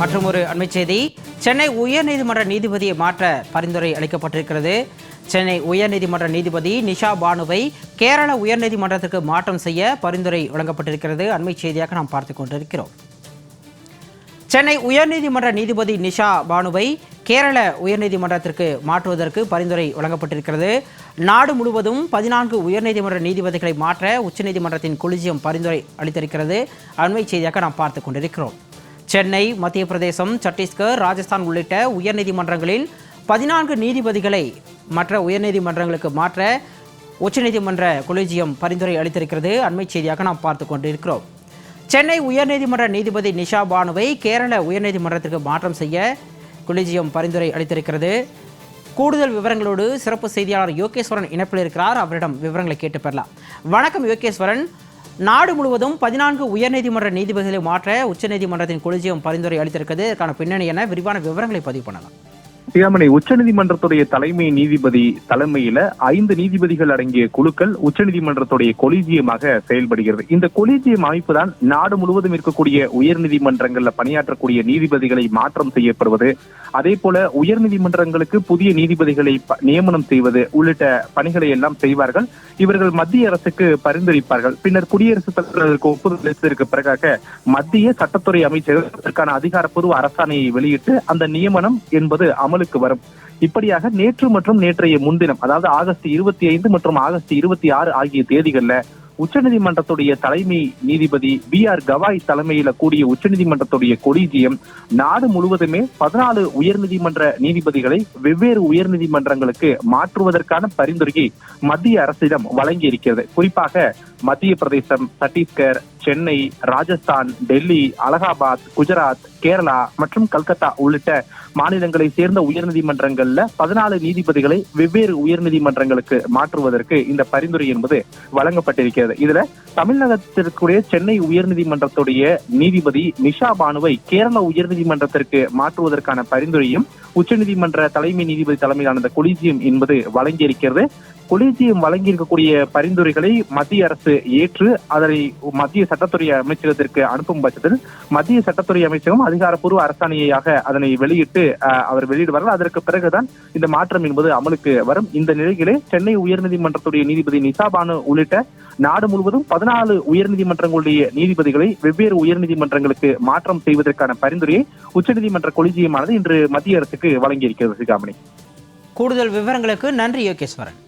மற்றும் ஒரு அண்மை செய்தி. சென்னை உயர்நீதிமன்ற நீதிபதியை மாற்ற பரிந்துரை அளிக்கப்பட்டிருக்கிறது. சென்னை உயர்நீதிமன்ற நீதிபதி நிஷா பானுவை கேரள உயர்நீதிமன்றத்திற்கு மாற்றம் செய்ய பரிந்துரை வழங்கப்பட்டிருக்கிறது. அண்மை செய்தியாக நாம் பார்த்து கொண்டிருக்கிறோம். சென்னை உயர்நீதிமன்ற நீதிபதி நிஷா பானுவை கேரள உயர்நீதிமன்றத்திற்கு மாற்றுவதற்கு பரிந்துரை வழங்கப்பட்டிருக்கிறது. நாடு முழுவதும் பதினான்கு உயர்நீதிமன்ற நீதிபதிகளை மாற்ற உச்சநீதிமன்றத்தின் கொலிஜியம் பரிந்துரை அளித்திருக்கிறது. அண்மை செய்தியாக நாம் பார்த்து கொண்டிருக்கிறோம். சென்னை மத்திய பிரதேசம் சத்தீஸ்கர் ராஜஸ்தான் உள்ளிட்ட உயர்நீதிமன்றங்களில் பதினான்கு நீதிபதிகளை மற்ற உயர்நீதிமன்றங்களுக்கு மாற்ற உச்சநீதிமன்ற கொலிஜியம் பரிந்துரை அளித்திருக்கிறது. அண்மை செய்தியாக நாம் பார்த்து கொண்டிருக்கிறோம். சென்னை உயர்நீதிமன்ற நீதிபதி நிஷா பானுவை கேரள உயர்நீதிமன்றத்திற்கு மாற்றம் செய்ய கொலிஜியம் பரிந்துரை அளித்திருக்கிறது. கூடுதல் விவரங்களோடு சிறப்பு செய்தியாளர் யோகேஸ்வரன் இணைப்பில் இருக்கிறார். அவரிடம் விவரங்களை கேட்டு பெறலாம். வணக்கம் யோகேஸ்வரன். நாடு முழுவதும் பதினான்கு உயர்நீதிமன்ற நீதிபதிகளை மாற்ற உச்சநீதிமன்றத்தின் கொலிஜியம் பரிந்துரை அளித்திருக்கிறது. இதற்கான பின்னணி என விரிவான விவரங்களை பதிவு பண்ணலாம். சிகாமணி உச்சநீதிமன்றத்துடைய தலைமை நீதிபதி தலைமையில ஐந்து நீதிபதிகள் அடங்கிய குழுக்கள் உச்சநீதிமன்றத்துடைய கொலிஜியமாக செயல்படுகிறது. இந்த கொலிஜியம் அமைப்பு தான் நாடு முழுவதும் இருக்கக்கூடிய உயர்நீதிமன்றங்கள்ல பணியாற்றக்கூடிய நீதிபதிகளை மாற்றம் செய்யப்படுவது. அதே போல உயர்நீதிமன்றங்களுக்கு புதிய நீதிபதிகளை நியமனம் செய்வது உள்ளிட்ட பணிகளை எல்லாம் செய்வார்கள். இவர்கள் மத்திய அரசுக்கு பரிந்துரைப்பார்கள். பின்னர் குடியரசுத் தலைவர்களுக்கு ஒப்புதல் அளித்ததற்கு பிறகாக மத்திய சட்டத்துறை அமைச்சர் அதற்கான அதிகாரப்பூர்வ அரசாணையை வெளியிட்டு அந்த நியமனம் என்பது அமலுக்கு வரும். இப்படியாக நேற்று மற்றும் நேற்றைய முன்தினம் அதாவது ஆகஸ்ட் இருபத்தி ஐந்து மற்றும் ஆகஸ்ட் இருபத்தி ஆறு ஆகிய தேதிகள்ல உச்சநீதிமன்றத்துடைய தலைமை நீதிபதி பி ஆர் கவாய் தலைமையில கூடிய உச்சநீதிமன்றத்துடைய கொலிஜியம் நாடு முழுவதுமே பதினாலு உயர்நீதிமன்ற நீதிபதிகளை வெவ்வேறு உயர்நீதிமன்றங்களுக்கு மாற்றுவதற்கான பரிந்துரையை மத்திய அரசிடம் வழங்கி இருக்கிறது குறிப்பாக மத்திய பிரதேசம் சத்தீஸ்கர் சென்னை ராஜஸ்தான் டெல்லி அலகாபாத் குஜராத் கேரளா மற்றும் கல்கத்தா உள்ளிட்ட மாநிலங்களை சேர்ந்த உயர்நீதிமன்றங்கள்ல பதினாலு நீதிபதிகளை வெவ்வேறு உயர்நீதிமன்றங்களுக்கு மாற்றுவதற்கு இந்த பரிந்துரை என்பது வழங்கப்பட்டிருக்கிறது. இதுல தமிழகத்திற்குரிய சென்னை உயர்நீதிமன்றத்துடைய நீதிபதி நிஷா பானுவை கேரள உயர்நீதிமன்றத்திற்கு மாற்றுவதற்கான பரிந்துரையும் உச்சநீதிமன்ற தலைமை நீதிபதி தலைமையிலான இந்த கொலிஜியம் என்பது வழங்கியிருக்கிறது. கொலிஜியம் வழங்கியிருக்கக்கூடிய பரிந்துரைகளை மத்திய அரசு ஏற்று அதனை மத்திய சட்டத்துறை அமைச்சகத்திற்கு அனுப்பும் பட்சத்தில் மத்திய சட்டத்துறை அமைச்சகம் அதிகாரப்பூர்வ அரசாணையாக அதனை வெளியிட்டு அஹ், அவர் வெளியிடுவார்கள். அதற்கு பிறகுதான் இந்த மாற்றம் என்பது அமலுக்கு வரும். இந்த நிலையிலே சென்னை உயர்நீதிமன்றத்துடைய நீதிபதி நிசாபானு உள்ளிட்ட நாடு முழுவதும் பதினாலு உயர்நீதிமன்றங்களுடைய நீதிபதிகளை வெவ்வேறு உயர்நீதிமன்றங்களுக்கு மாற்றம் செய்வதற்கான பரிந்துரையை உச்சநீதிமன்ற கொலிஜியமானது இன்று மத்திய அரசுக்கு வழங்கியிருக்கிறது சிகாமணி. கூடுதல் விவரங்களுக்கு நன்றி யோகேஸ்வரன்.